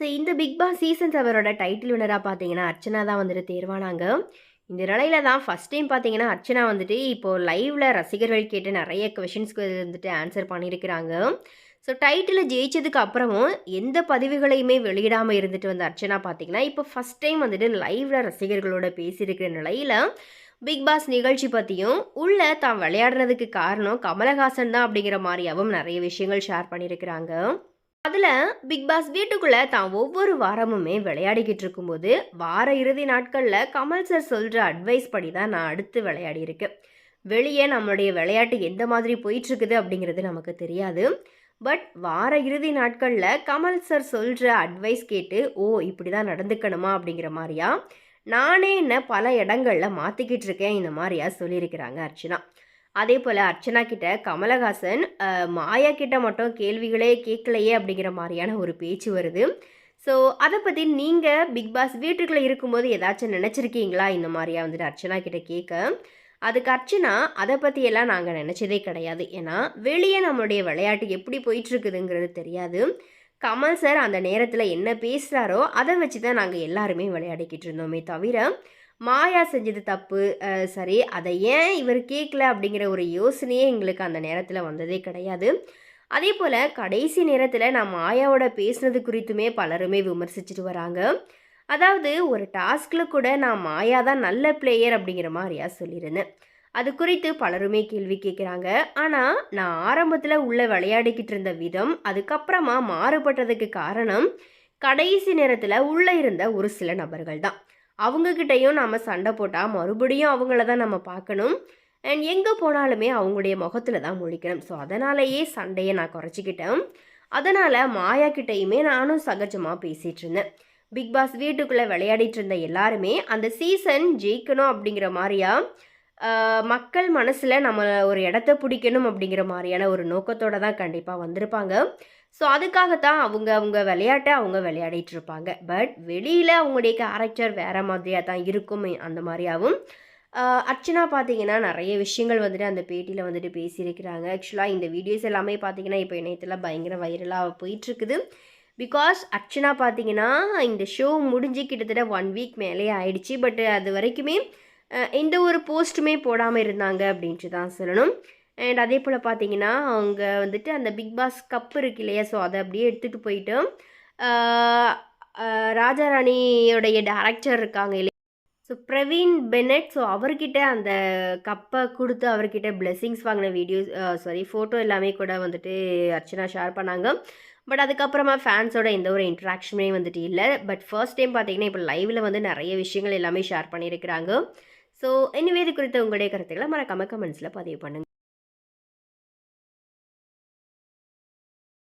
So இந்த Bigg Boss season செவரோட title வினராக பார்த்தீங்கன்னா அர்ச்சனா தான் வந்துட்டு தேர்வானாங்க. இந்த நிலையில தான் ஃபஸ்ட் டைம் பார்த்தீங்கன்னா அர்ச்சனா வந்துட்டு இப்போது லைவில் ரசிகர்கள் கேட்டு நிறைய கொஷின்ஸ்க்கு வந்துட்டு ஆன்சர் பண்ணியிருக்கிறாங்க. ஸோ டைட்டில் ஜெயிச்சதுக்கு அப்புறமும் எந்த பதிவுகளையுமே வெளியிடாமல் இருந்துட்டு வந்த அர்ச்சனா பார்த்தீங்கன்னா இப்போ ஃபஸ்ட் டைம் வந்துட்டு லைவில் ரசிகர்களோட பேசியிருக்கிற நிலையில் பிக் பாஸ் நிகழ்ச்சி பற்றியும் உள்ள தான் விளையாடுறதுக்கு காரணம் கமலஹாசன் தான் அப்படிங்கிற மாதிரியாவும் நிறைய விஷயங்கள் ஷேர் பண்ணியிருக்கிறாங்க. அதில் பிக் பாஸ் வீட்டுக்குள்ளே தான் ஒவ்வொரு வாரமுமே விளையாடிக்கிட்டு இருக்கும்போது வார இறுதி நாட்களில் கமல் சார் சொல்கிற அட்வைஸ் படி தான் நான் அடுத்து விளையாடி இருக்கேன். வெளியே நம்மளுடைய விளையாட்டு எந்த மாதிரி போயிட்டுருக்குது அப்படிங்கிறது நமக்கு தெரியாது. பட் வார இறுதி நாட்களில் கமல் சார் சொல்கிற அட்வைஸ் கேட்டு ஓ இப்படி தான் நடந்துக்கணுமா? அப்படிங்கிற மாதிரியா? நானே என்ன பல இடங்களில் மாற்றிக்கிட்டு இருக்கேன் இந்த மாதிரியா சொல்லியிருக்கிறாங்க அர்ச்சனா. அதே போல் அர்ச்சனா கிட்ட கமலஹாசன் மாயா கிட்ட மட்டும் கேள்விகளே கேட்கலையே அப்படிங்கிற மாதிரியான ஒரு பேச்சு வருது. ஸோ அதை பற்றி நீங்கள் பிக் பாஸ் வீட்டுக்குள்ளே இருக்கும்போது ஏதாச்சும் நினச்சிருக்கீங்களா? இந்த மாதிரியா வந்துட்டு அர்ச்சனா கிட்ட கேட்க அதுக்கு அர்ச்சனா அதை பற்றியெல்லாம் நாங்கள் நினச்சதே கிடையாது. ஏன்னா வெளியே நம்மளுடைய விளையாட்டு எப்படி போயிட்டுருக்குதுங்கிறது தெரியாது. கமல் சார் அந்த நேரத்தில் என்ன பேசுகிறாரோ அதை வச்சு தான் நாங்கள் எல்லாருமே விளையாடிக்கிட்டு இருந்தோமே தவிர மாயா செஞ்சது தப்பு சரி அதை ஏன் இவர் கேட்கல அப்படிங்கிற ஒரு யோசனையே எங்களுக்கு அந்த நேரத்தில் வந்ததே கிடையாது. அதே போல் கடைசி நேரத்தில் நான் மாயாவோட பேசுனது குறித்துமே பலருமே விமர்சிச்சுட்டு வராங்க. அதாவது ஒரு டாஸ்கில் கூட நான் மாயா தான் நல்ல பிளேயர் அப்படிங்கிற மாதிரியா சொல்லியிருந்தேன். அது குறித்து பலருமே கேள்வி கேட்குறாங்க ஆனால் நான் ஆரம்பத்தில் உள்ளே விளையாடிக்கிட்டு இருந்த விதம் அதுக்கப்புறமா மாறுபட்டதுக்கு காரணம் கடைசி நேரத்தில் உள்ளே இருந்த ஒரு சில நபர்கள் தான். அவங்கக்கிட்டையும் நம்ம சண்டை போட்டால் மறுபடியும் அவங்கள தான் நம்ம பார்க்கணும். அண்ட் எங்கே போனாலுமே அவங்களுடைய முகத்தில் தான் முழிக்கணும். ஸோ அதனாலேயே சண்டையை நான் குறைச்சிக்கிட்டேன். அதனால் மாயா கிட்டையுமே நானும் சகஜமாக பேசிகிட்டு இருந்தேன். பிக் பாஸ் வீட்டுக்குள்ளே விளையாடிட்டு இருந்த எல்லாருமே அந்த சீசன் ஜெயிக்கணும் அப்படிங்கிற மாதிரியா மக்கள் மனசில் நம்ம ஒரு இடத்த பிடிக்கணும் அப்படிங்கிற மாதிரியான ஒரு நோக்கத்தோடு தான் கண்டிப்பாக வந்திருப்பாங்க. ஸோ அதுக்காகத்தான் அவங்க அவங்க விளையாட்டை அவங்க விளையாடிட்டு இருப்பாங்க பட் வெளியில் அவங்களுடைய கேரக்டர் வேறு மாதிரியாக தான் இருக்கும் அந்த மாதிரியாகவும் அர்ச்சனா பார்த்தீங்கன்னா நிறைய விஷயங்கள் வந்துட்டு அந்த பேட்டியில் வந்துட்டு பேசியிருக்கிறாங்க. ஆக்சுவலாக இந்த வீடியோஸ் எல்லாமே பார்த்தீங்கன்னா இப்போ இணையத்தில் பயங்கர வைரலாக போயிட்டுருக்குது. பிகாஸ் அர்ச்சனா பார்த்தீங்கன்னா இந்த ஷோ முடிஞ்சு கிட்டத்தட்ட ஒன் வீக் மேலே ஆயிடுச்சு. பட் அது வரைக்குமே எந்த ஒரு போஸ்ட்டுமே போடாமல் இருந்தாங்க அப்படின்ட்டு தான் சொல்லணும். அண்ட் அதே போல் பார்த்தீங்கன்னா அவங்க வந்துட்டு அந்த பிக் பாஸ் கப் இருக்கு இல்லையா? ஸோ அதை அப்படியே எடுத்துகிட்டு போயிட்டு ராஜாராணியோடைய டேரக்டர் இருக்காங்க இல்லையா? ஸோ பிரவீன் பெனட் ஸோ அவர்கிட்ட அந்த கப்பை கொடுத்து அவர்கிட்ட பிளெஸ்ஸிங்ஸ் வாங்கின வீடியோஸ் சாரி ஃபோட்டோ எல்லாமே கூட வந்துட்டு அர்ச்சனா ஷேர் பண்ணாங்க. பட் அதுக்கப்புறமா ஃபேன்ஸோட எந்த ஒரு இன்ட்ராக்ஷனுமே வந்துட்டு இல்லை. பட் ஃபர்ஸ்ட் டைம் பார்த்தீங்கன்னா இப்போ லைவில் வந்து நிறைய விஷயங்கள் எல்லாமே ஷேர் பண்ணியிருக்கிறாங்க. ஸோ எனிவே இது குறித்த உங்களுடைய கருத்துக்களை மறக்காம கமெண்ட்ஸில் பதிவு பண்ணுங்கள்